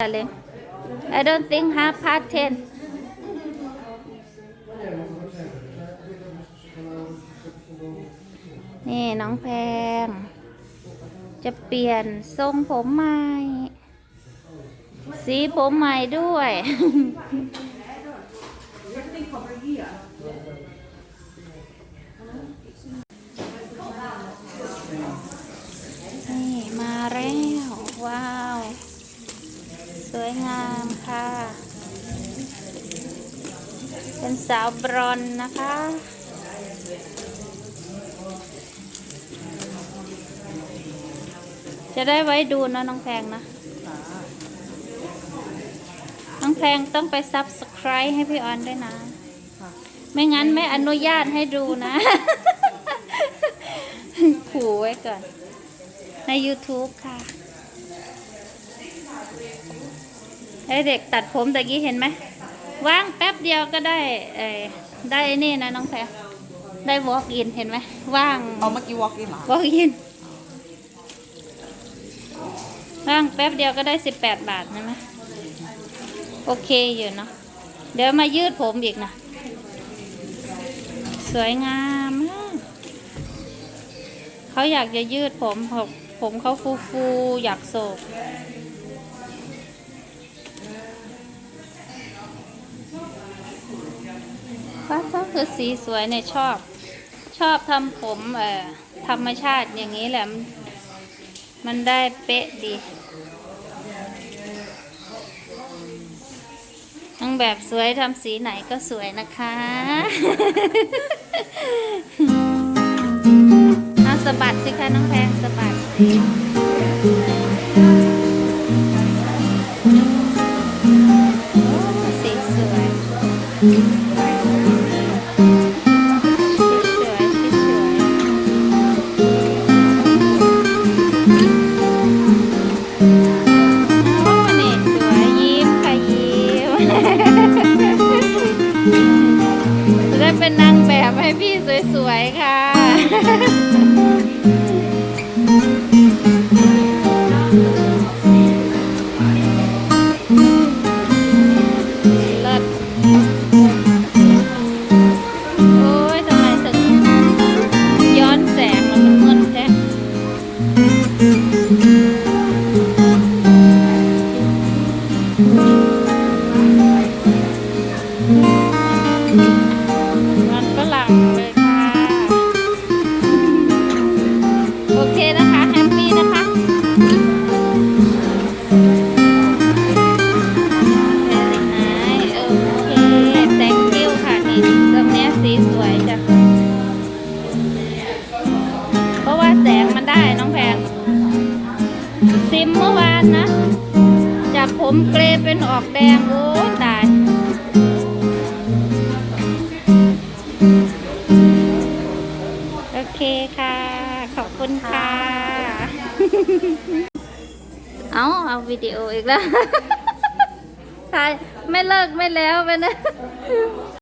darling. I don't think half past ten. นี่น้องแพง จะเปลี่ยนทรงผมใหม่ สีผมใหม่ด้วย นี่มาแล้ว ว้าว สวยงามค่ะ เป็นสาวบรอนซ์นะคะ จะได้ไว้ดูเนอะน้องแพงนะ น้องแพงต้องไป subscribe ให้พี่ออนด้วยนะ ไม่งั้นไม่อนุญาตให้ดูนะขู่ไว้ก่อน ใน YouTube ค่ะ ให้เด็กตัดผมตะกี้เห็นไหมว่างแป๊บเดียวก็ได้เออได้นี่นะน้องแพรได้ walk in เห็นไหมว่างเอาเมื่อกี้ walk in เหรอ walk in ว่างแป๊บเดียวก็ได้สิบแปดบาทนะไหมโอเคอยู่เนาะเดี๋ยวมายืดผมอีกนะสวยงามมากเขาอยากจะยืดผมผมผมเขาฟูฟูๆอยากโศก คือสีสวยเนี่ยชอบ ชอบทำผมเอ่อธรรมชาติอย่างนี้แหละ มันได้เป๊ะดีนางแบบสวยทำสีไหนก็สวยนะคะเอาสะบัดสิคะน้องแพงสะบัดสีสวย นางแบบให้พี่สวยๆค่ะลิศโอ้ยทำไมถึงย้อนแสงแล้วมันมืดแท้มั โอเคนะคะแฮปปี้นะคะโอเค thank you ค่ะนี่ตรงนี้สีสวยจ้ะ เพราะว่าแสงมันได้น้องแพงซิมเมื่อวานนะ จากผมเกรเป็นออกแดง โอ้ตายโอเคค่ะ คุณค่ะ เอาเอาวิดีโออีกแล้วถ่ายไม่เลิกไม่แล้วไปนะ